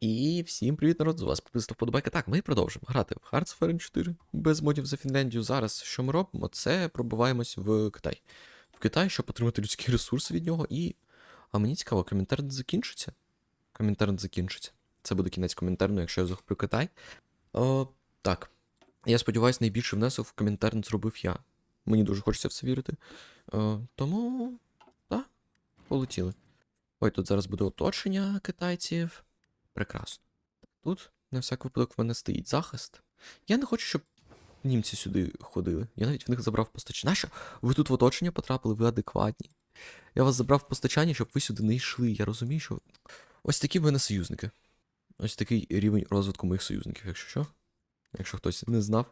І всім привіт, народ! З вас підписав вподобайка. Так, ми продовжимо грати в Hearts of Iron 4 без модів за Фінляндію. Зараз що ми робимо? Це пробиваємось в Китай. В Китай, щоб отримати людські ресурси від нього. І. А мені цікаво, коментар не закінчиться. Коментар закінчиться. Це буде кінець коментарного, якщо я захоплю Китай. О, так. Я сподіваюся, найбільший внесок в коментар зробив я. Мені дуже хочеться в це вірити. О, тому. Так, полетіли. Ой, тут зараз буде оточення китайців. Прекрасно. Тут, на всяк випадок, в мене стоїть захист. Я не хочу, щоб німці сюди ходили. Я навіть в них забрав постачання. Нащо? Ви тут в оточення потрапили, ви адекватні. Я вас забрав постачання, щоб ви сюди не йшли. Я розумію, що. Ось такі в мене союзники. Ось такий рівень розвитку моїх союзників, якщо що. Якщо хтось не знав.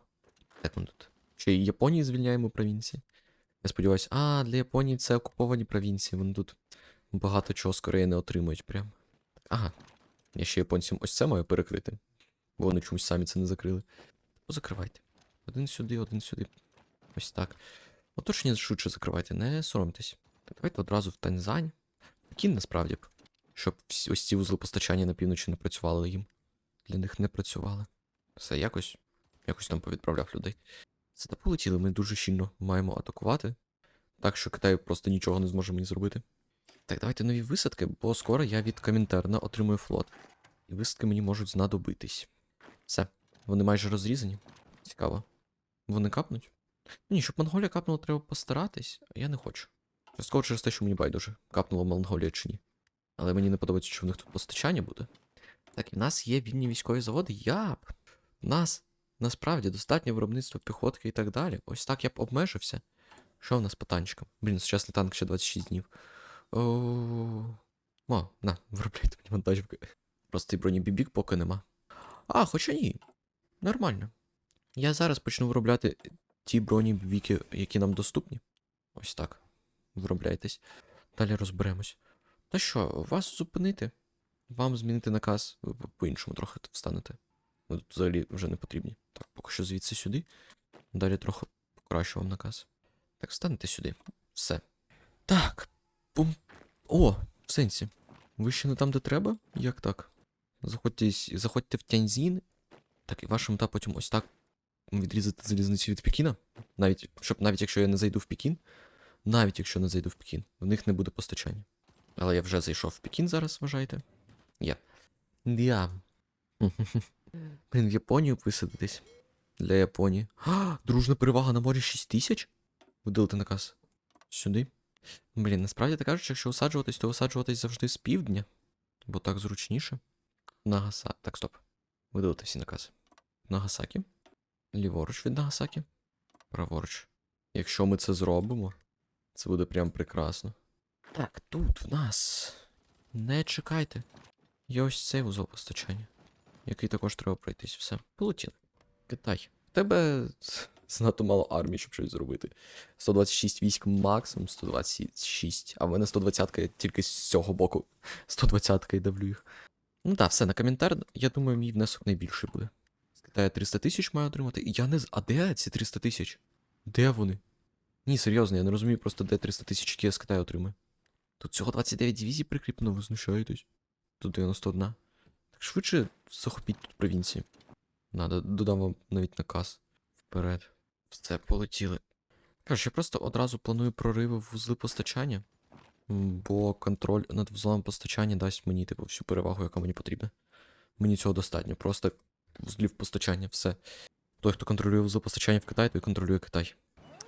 Так ми тут. Ще й Японії звільняємо провінції. Я сподіваюся, а, для Японії це окуповані провінції. Вони тут багато чого скорее не отримують прям. Ага, я ще японцям ось це маю перекрити. Бо вони чомусь самі це не закрили. Позакривайте. Один сюди, один сюди. Ось так. Оточення швидше закривайте, не соромтесь. Давайте одразу в Танзань. Пекін насправді б. Щоб ось ці вузли постачання на півночі не працювали їм. Для них не працювали. Все, якось. Якось там повідправляв людей. Це та полетіли, ми дуже щільно маємо атакувати. Так що Китай просто нічого не зможе мені зробити. Так, давайте нові висадки, бо скоро я від Комінтерна отримую флот. І висадки мені можуть знадобитись. Все, вони майже розрізані. Цікаво. Вони капнуть? Ні, щоб Монголія капнула, треба постаратись, а я не хочу. Частково через те, що мені байдуже, капнула Монголія чи ні. Але мені не подобається, що в них тут постачання буде. Так, і в нас є вільні військові заводи. Я б. В нас насправді достатньо виробництва піхотки і так далі. Ось так я б обмежився. Що в нас по танчикам? Блін, сучасний танк ще 26 днів. О, на, виробляйте мені вантажівки. Просто і броні поки нема. А, хоча ні. Нормально. Я зараз почну виробляти ті броні бібіки, які нам доступні. Ось так. Виробляйтесь. Далі розберемось. Та що, вас зупинити? Вам змінити наказ, ви по- по-іншому трохи встанете. Ви тут взагалі вже не потрібні. Так, поки що звідси сюди. Далі трохи покращу вам наказ. Так, встанете сюди. Все. Так. Пум. О, в сенсі. Ви ще не там, де треба? Як так? Заходьте, заходьте в Тяньзін. Так, і ваша мета потім ось так відрізати залізницю від Пекіна. Навіть, щоб навіть якщо я не зайду в Пекін, навіть якщо не зайду в Пекін, в них не буде постачання. Але я вже зайшов в Пекін зараз, вважайте. Є. Я. Блін, в Японію висадитись. Для Японії. А, дружна перевага на морі 6 тисяч? Видалити наказ. Сюди. Блін, насправді так кажучи, якщо висаджуватись, то висаджуватись завжди з півдня. Бо так зручніше. Нагаса. Так, стоп. Видалити всі накази. Нагасакі. Ліворуч від Нагасакі. Праворуч. Якщо ми це зробимо, це буде прям прекрасно. Так, тут в нас. Не чекайте. Є ось цей вузол постачання, який також треба пройтись. Все. Полетіли. Китай. В тебе занадто мало армії, щоб щось зробити. 126 військ максимум, 126. А в мене 120 я тільки з цього боку. 120-ка і давлю їх. Ну так, все, на коментар, я думаю, мій внесок найбільший буде. З Китаю 300 тисяч маю отримати. І я не з. А де ці 300 тисяч? Де вони? Ні, серйозно, я не розумію просто, де 300 тисяч, які я з Китаю отримую. Тут всього 29 дивізій прикріплено, ви знущаєтесь. Тут 91. Так швидше захопіть тут провінції. Надо, додам вам навіть наказ. Вперед. Все, полетіли. Коротше, я просто одразу планую прориви в вузли постачання, бо контроль над вузлами постачання дасть мені, типу, всю перевагу, яка мені потрібна. Мені цього достатньо. Просто вузлів постачання, все. Той, хто контролює вузли постачання в Китаї, той контролює Китай.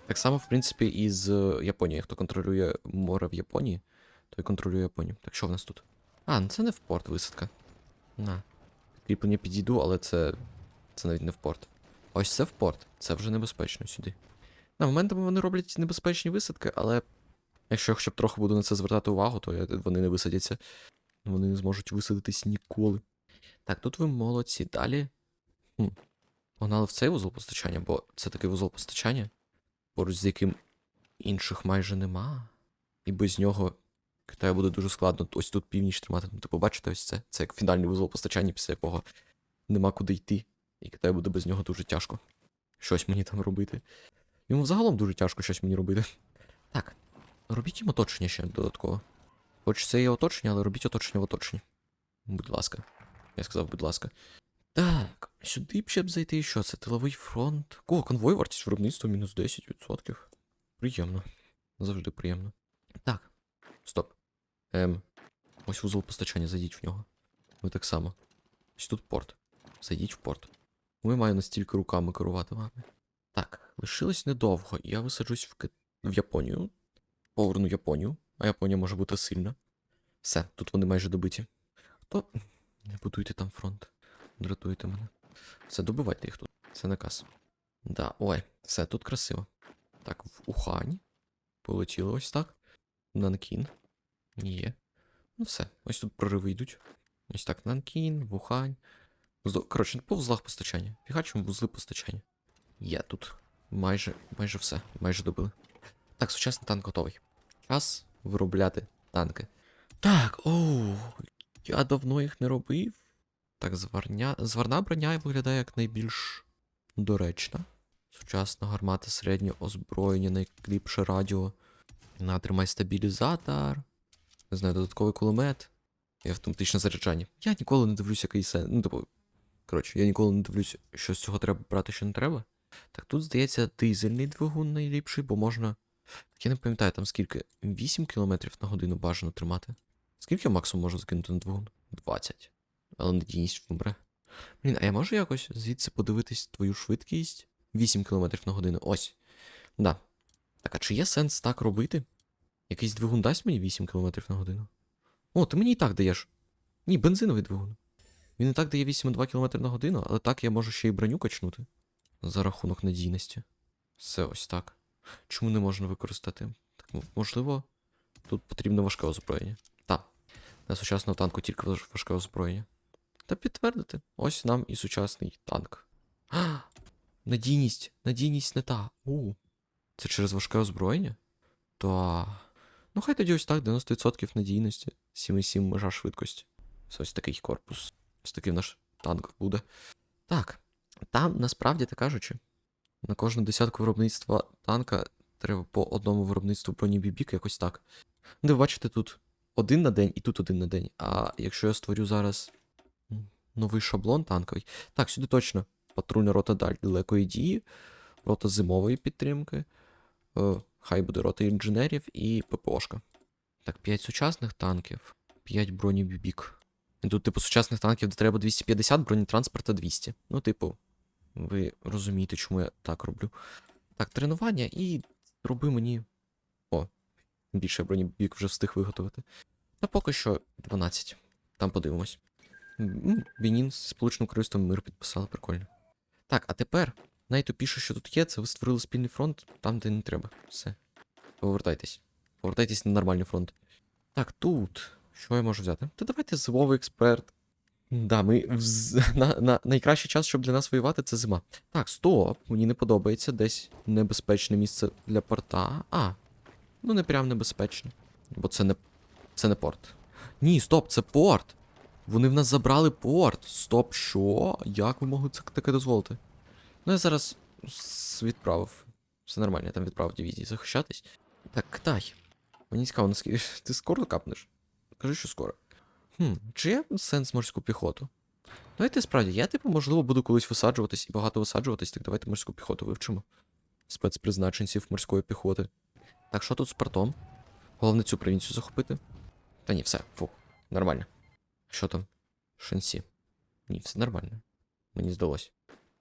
Так само, в принципі, і з Японією. Хто контролює море в Японії, той контролює Японію. Так що в нас тут? А, ну це не в порт висадка. На. Кріплення підійду, але це. Це навіть не в порт. Ось це в порт. Це вже небезпечно сюди. На моментами вони роблять небезпечні висадки, але якщо я хоча б трохи буду на це звертати увагу, то вони не висадяться. Вони не зможуть висадитись ніколи. Так, тут ви молодці. Далі. Хм. Погнали в цей вузол постачання, бо це такий вузол постачання, поруч з яким інших майже нема. І без нього Китаю буде дуже складно ось тут північ тримати. Ну, типу, бачите, ось це. Це як фінальний вузол постачання, після якого нема куди йти. І Китаю буде без нього дуже тяжко. Щось мені там робити. Йому взагалом дуже тяжко щось мені робити. Так, робіть їм оточення ще додатково. Хоч це є оточення, але робіть оточення в оточенні. Будь ласка. Я сказав, будь ласка. Так, сюди б ще б зайти. Що це? Тиловий фронт. О, конвой вартість виробництва мінус 10%. Приємно. Завжди приємно. Так. Стоп. Ем. Ось вузол постачання, зайдіть в нього. Ви так само. Ось тут порт. Зайдіть в порт. Ми маю настільки руками керувати вами. Так, лишилось недовго, я висаджусь в, Ки- в Японію. Поверну Японію, а Японія може бути сильна. Все, тут вони майже добиті. То не будуйте там фронт. Дратуєте мене. Все, добивайте їх тут. Це наказ. Да, ой, все, тут красиво. Так, в Ухань. Полетіли ось так. Нанкін. Є. Ну все, ось тут прориви йдуть. Ось так, Нанкін, Вухань. Коротше, по вузлах постачання. Фігачимо вузли постачання. Є тут. Майже, майже все. Майже добили. Так, сучасний танк готовий. Час виробляти танки. Так, оу. Я давно їх не робив. Так, зварня... зварна броня виглядає як найбільш доречна. Сучасна гармата середнє озброєння, найкліпше радіо. Натримай стабілізатор. Не знаю, додатковий кулемет і автоматичне заряджання. Я ніколи не дивлюся, який сен. Ну, типу, коротше, я ніколи не дивлюся, що з цього треба брати, що не треба. Так тут, здається, дизельний двигун найліпший, бо можна. Так я не пам'ятаю, там скільки? 8 км на годину бажано тримати. Скільки максимум можу закинути на двигун? 20. Але надійність вмре. Блін, а я можу якось звідси подивитись твою швидкість? 8 км на годину. Ось. Да. Так, а чи є сенс так робити? Якийсь двигун дасть мені 8 км на годину? О, ти мені і так даєш. Ні, бензиновий двигун. Він і так дає 8,2 км на годину, але так я можу ще й броню качнути. За рахунок надійності. Все ось так. Чому не можна використати? Так, можливо, тут потрібно важке озброєння. Так. Для сучасного танку тільки важке озброєння. Та підтвердити. Ось нам і сучасний танк. А, надійність. Надійність не та. У. Це через важке озброєння? Та. Ну, хай тоді ось так, 90% надійності. 7,7 межа швидкості. Це ось такий корпус. Ось такий наш танк буде. Так. Там, насправді так кажучи, на кожну десятку виробництва танка треба по одному виробництву броні бібік, якось так. Ви бачите, тут один на день і тут один на день. А якщо я створю зараз новий шаблон танковий. Так, сюди точно патрульна рота даль далекої дії, рота зимової підтримки, е, хай буде рота інженерів і ППОшка. Так, 5 сучасних танків, 5 броні бібік. І тут, типу, сучасних танків де треба 250, бронетранспорта 200. Ну, типу, ви розумієте, чому я так роблю. Так, тренування і зроби мені. О, більше бронебік вже встиг виготовити. Та поки що 12. Там подивимось. Бенін з Сполученим Королівством мир підписали, прикольно. Так, а тепер найтупіше, що тут є, це ви створили спільний фронт там, де не треба. Все. Повертайтесь. Повертайтесь на нормальний фронт. Так, тут. Що я можу взяти? Та давайте зимовий експерт. Да, ми вз... на, на найкращий час, щоб для нас воювати, це зима. Так, стоп, мені не подобається десь небезпечне місце для порта. А, ну не прям небезпечне. Бо це не. Це не порт. Ні, стоп, це порт. Вони в нас забрали порт. Стоп, що? Як ви могли це таке дозволити? Ну, я зараз відправив. Все нормально, я там відправив дивізії захищатись. Так, Китай. Мені цікаво, наскільки. Ти скоро капнеш? Кажи, що скоро. Хм, чи є сенс морську піхоту? Давайте справді, я, типу, можливо, буду колись висаджуватись і багато висаджуватись, так давайте морську піхоту вивчимо. Спецпризначенців морської піхоти. Так, що тут з портом? Головне цю провінцію захопити. Та ні, все, фу, нормально. Що там? Шансі. Ні, все нормально. Мені здалось.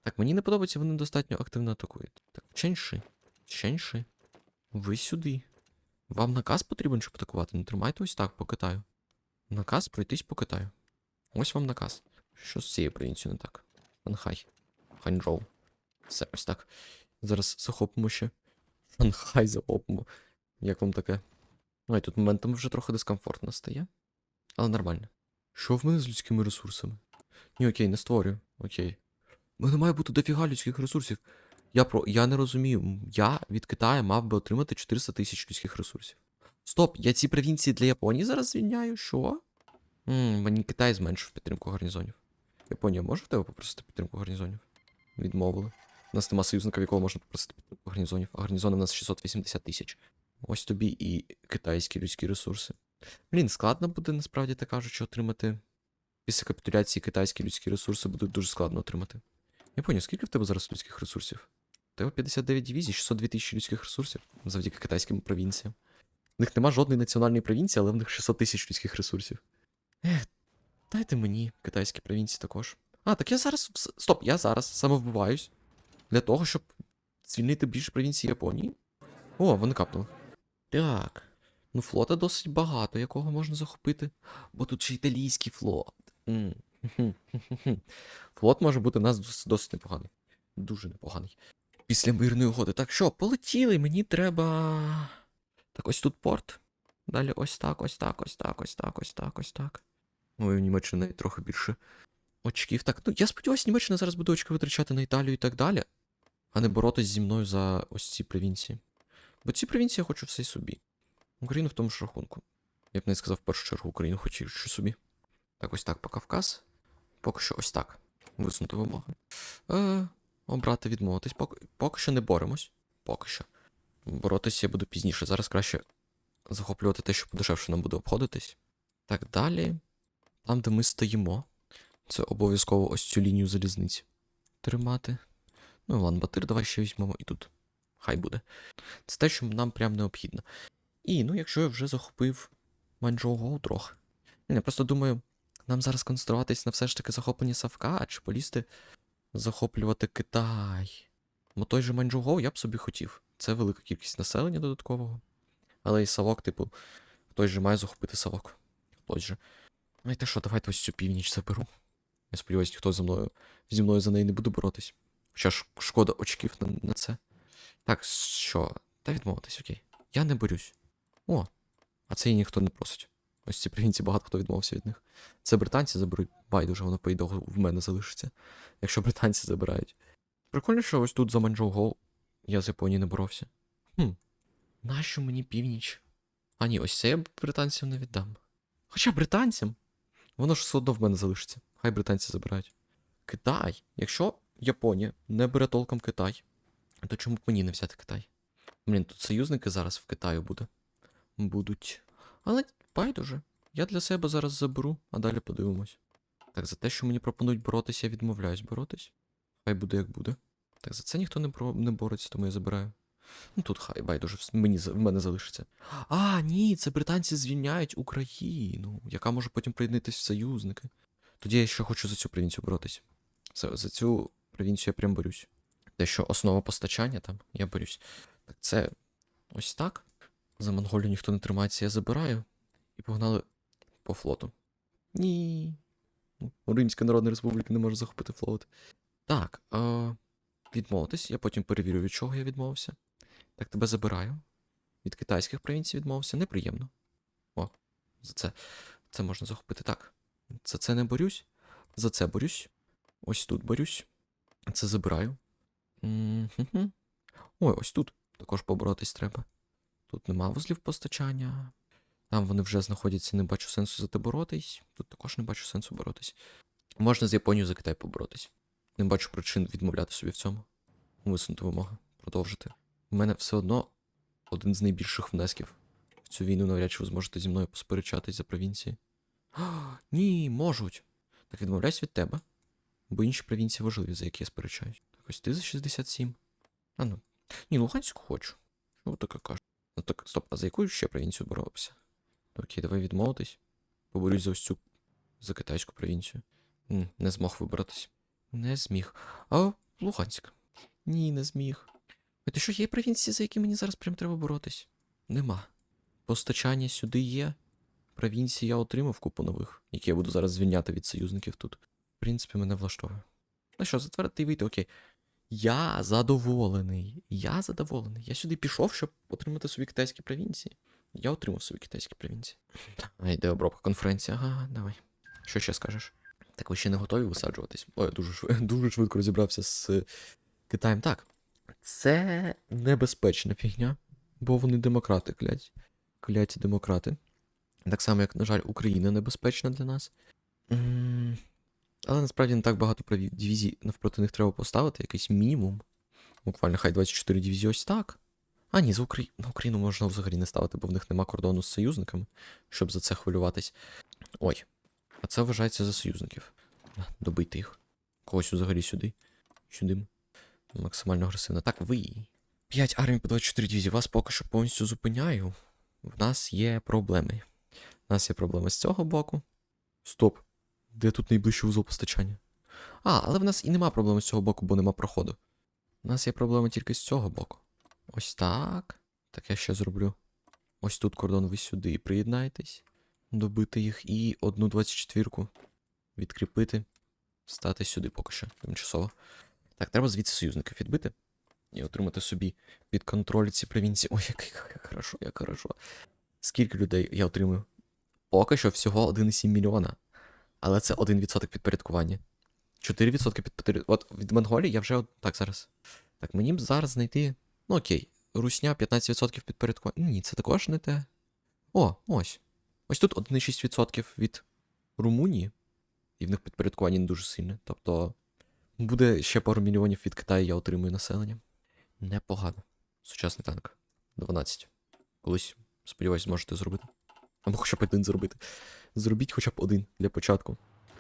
Так, мені не подобається, вони достатньо активно атакують. Так, Ченши. Ченши. Ви сюди. Вам наказ потрібен, щоб атакувати? Не тримайте ось так по Китаю. Наказ пройтись по Китаю. Ось вам наказ. Що з цією провінцією не так? Шанхай. Ханчжоу. Все, ось так. Зараз захопимо ще. Шанхай захопимо. Як вам таке? Ой, тут моментом вже трохи дискомфортно стає. Але нормально. Що в мене з людськими ресурсами? Ні, окей, не створюю. Окей. У мене має бути дофіга людських ресурсів. Я про. Я не розумію. Я від Китаю мав би отримати 400 тисяч людських ресурсів. Стоп, я ці провінції для Японії зараз звільняю? Що? М, мені Китай зменшив підтримку гарнізонів. Японія може в тебе попросити підтримку гарнізонів? Відмовили. У нас нема союзника, в якого можна попросити підтримку гарнізонів, а гарнізони в нас 680 тисяч. Ось тобі і китайські людські ресурси. Блін, складно буде насправді так кажучи, отримати після капітуляції китайські людські ресурси будуть дуже складно отримати. Я поняв, скільки в тебе зараз людських ресурсів? У тебе 59 дивізій, 602 тисячі людських ресурсів завдяки китайським провінціям. В них нема жодної національної провінції, але в них 600 тисяч людських ресурсів. Ех, дайте мені китайські провінції також. А, так я зараз. Стоп, я зараз самовбиваюсь. Для того, щоб звільнити більше провінцій Японії. О, вони капнули. Так. Ну, флота досить багато, якого можна захопити. Бо тут ще італійський флот. Флот може бути у нас досить непоганий. Дуже непоганий. Після мирної угоди. Так що, полетіли, мені треба. Так, ось тут порт. Далі ось так, ось так, ось так, ось так, ось так, ось так. Ой, у Німеччини навіть трохи більше очків. Так, ну я сподіваюся, Німеччина зараз буде очки витрачати на Італію і так далі, а не боротись зі мною за ось ці провінції. Бо ці провінції я хочу все й собі. Україну в тому ж рахунку. Я б не сказав в першу чергу Україну хочу собі. Так, ось так по Кавказ. Поки що ось так. Висунути вимоги. Е, обрати відмовитись. Поки, поки що не боремось. Поки що. Боротись я буду пізніше. Зараз краще захоплювати те, що подешевше нам буде обходитись. Так, далі. Там, де ми стоїмо. Це обов'язково ось цю лінію залізниці. Тримати. Ну, і ладно, батир, давай ще візьмемо і тут. Хай буде. Це те, що нам прям необхідно. І, ну, якщо я вже захопив Манчжоу трохи. Ні, Я просто думаю, нам зараз концентруватись на все ж таки захопленні Савка, чи полізти захоплювати Китай. Бо той же Манчжоу я б собі хотів. Це велика кількість населення додаткового. Але і Савок, типу, хтось же має захопити Савок. Хтось же. Знаєте що, давайте ось цю північ заберу. Я сподіваюся, ніхто за мною, зі мною за неї не буде боротись. Хоча ж шкода очків на, на це. Так, що? Та відмовитись, окей. Я не борюсь. О, а це і ніхто не просить. Ось ці провінції багато хто відмовився від них. Це британці заберуть, байдуже, воно по в мене залишиться. Якщо британці забирають. Прикольно, що ось тут за Манчжоу я з Японією не боровся. Хм. Нащо мені північ? А ні, ось це я британцям не віддам. Хоча британцям. Воно ж все одно в мене залишиться. Хай британці забирають. Китай. Якщо Японія не бере толком Китай, то чому б мені не взяти Китай? Блін, тут союзники зараз в Китаю буде. Будуть. Але байдуже. Я для себе зараз заберу, а далі подивимось. Так, за те, що мені пропонують боротися, я відмовляюсь боротись. Хай буде як буде. Так, за це ніхто не, бро... не бореться, тому я забираю. Ну тут хай байдуже, мені в мене залишиться. А, ні, це британці звільняють Україну, яка може потім приєднатися в союзники. Тоді я ще хочу за цю провінцію боротись. За, за цю провінцію я прям борюсь. Те, що основа постачання там, я борюсь. Так це ось так. За Монголію ніхто не тримається, я забираю. І погнали по флоту. Ні. Ну, Римська Народна Республіка не може захопити флот. Так, е, відмовитись. Я потім перевірю, від чого я відмовився. Так, тебе забираю. Від китайських провінцій відмовився. Неприємно. О, за це. Це можна захопити так. За це не борюсь. За це борюсь. Ось тут борюсь. Це забираю. М-ху-ху. Ой, ось тут також поборотись треба. Тут нема вузлів постачання. Там вони вже знаходяться, не бачу сенсу за те боротись. Тут також не бачу сенсу боротись. Можна з Японією за Китай поборотись. Не бачу причин відмовляти собі в цьому. Висунути вимоги. Продовжити. У мене все одно один з найбільших внесків в цю війну навряд чи ви зможете зі мною посперечатись за провінції. А, ні, можуть. Так відмовляюсь від тебе. Бо інші провінції важливі, за які я сперечаюсь. Так ось ти за 67. А ну. Ні, Луганську хочу. Що ви таке кажете? Ну так, стоп, а за яку ще провінцію боровся? Окей, давай відмовитись. Поборюсь за ось цю за китайську провінцію. М, Не змог вибратись. Не зміг. А Луганськ. Ні, не зміг. А ти що, є провінції, за які мені зараз прям треба боротись? Нема. Постачання сюди є. Провінції я отримав купу нових, які я буду зараз звільняти від союзників тут. В принципі, мене влаштовує. Ну що, затвердити і вийти, окей. Я задоволений. Я задоволений. Я сюди пішов, щоб отримати собі китайські провінції. Я отримав собі китайські провінції. А йде обробка конференції. Ага, давай. Що ще скажеш? Так ви ще не готові висаджуватись? Ой, я дуже, швидко, дуже швидко розібрався з Китаєм. Так. Це небезпечна фігня, бо вони демократи, клять. Кляті демократи. Так само, як, на жаль, Україна небезпечна для нас. Але насправді не так багато дивізій навпроти них треба поставити, якийсь мінімум. Буквально хай 24 дивізії ось так. А, ні, за Украї... на Україну можна взагалі не ставити, бо в них нема кордону з союзниками, щоб за це хвилюватись. Ой. А це вважається за союзників. На, Добити їх. Когось взагалі сюди. Сюди. Максимально агресивно. Так, ви. 5 армій по 24 дивізії. Вас поки що повністю зупиняю. В нас є проблеми. У нас є проблеми з цього боку. Стоп. Де тут найближчий вузол постачання? А, але в нас і нема проблеми з цього боку, бо нема проходу. У нас є проблема тільки з цього боку. Ось так. Так я ще зроблю. Ось тут кордон, ви сюди приєднаєтесь. Добити їх і одну 24-ку відкріпити. Стати сюди поки що, тимчасово. Так, треба звідси союзників відбити. І отримати собі під контроль ці провінції. Ой, як, як хорошо, як хорошо. Скільки людей я отримую? Поки що всього 1,7 мільйона. Але це 1% підпорядкування. 4% підпорядкування. От від Монголії я вже. Так, зараз. Так, мені б зараз знайти. Ну окей. Русня 15% підпорядкування. Ні, це також не те. О, ось. Ось тут 1,6% від Румунії. І в них підпорядкування не дуже сильне. Тобто. Буде ще пару мільйонів від Китаю, я отримую населення. Непогано. Сучасний танк. 12. Колись, сподіваюсь, зможете зробити. Або хоча б один зробити. Зробіть хоча б один для початку.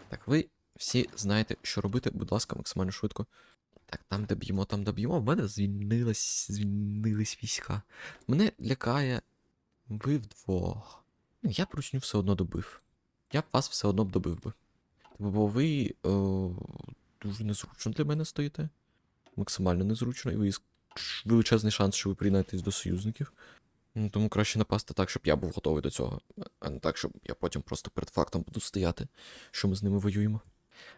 Так, ви всі знаєте, що робити, будь ласка, максимально швидко. Так, там де б'ємо, там де б'ємо. В мене звільнилось, звільнились війська. Мене лякає. Ви вдвох. Ну, Я б русню все одно добив. Я б вас все одно б добив би. Бо ви е, дуже незручно для мене стоїте. Максимально незручно, і ви величезний шанс, що ви приєднаєтесь до союзників. Тому краще напасти так, щоб я був готовий до цього, а не так, щоб я потім просто перед фактом буду стояти, що ми з ними воюємо.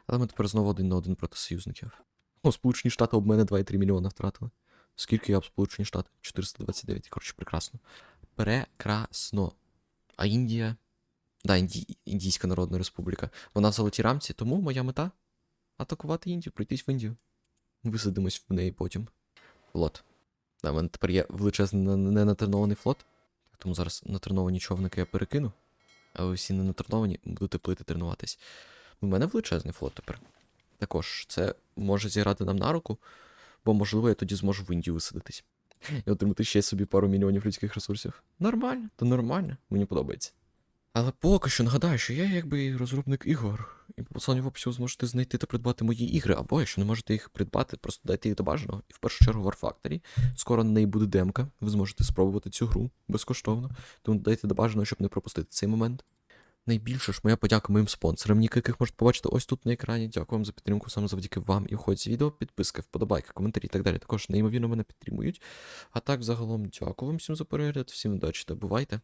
Але ми тепер знову один на один проти союзників. О, Сполучені Штати об мене 2,3 мільйона втратили. Скільки я об Сполучені Штати? 429. Коротше, прекрасно. Прекрасно. А Індія. Да, Інді... Індійська Народна Республіка. Вона в золотій рамці, тому моя мета атакувати Індію, пройтись в Індію. Висадимось в неї потім. Флот. Да, в мене тепер є величезний не- ненатренований флот. Тому зараз натреновані човники я перекину. А ви всі не натреновані, будете плити тренуватись. У мене величезний флот тепер. Також це може зіграти нам на руку, бо, можливо, я тоді зможу в Індію висадитись. І отримати ще собі пару мільйонів людських ресурсів. Нормально, то нормально, мені подобається. Але поки що нагадаю, що я якби розробник ігор, і по посиланню в описі ви зможете знайти та придбати мої ігри, або якщо не можете їх придбати, просто дайте їх до бажаного. І в першу чергу War Factory. Скоро на неї буде демка, ви зможете спробувати цю гру безкоштовно, тому дайте до бажаного, щоб не пропустити цей момент. Найбільше ж моя подяка моїм спонсорам, ніки яких можете побачити ось тут на екрані. Дякую вам за підтримку саме завдяки вам і вході відео, підписки, вподобайки, коментарі і так далі. Також неймовірно мене підтримують. А так, загалом, дякую вам всім за перегляд, всім удачі та бувайте.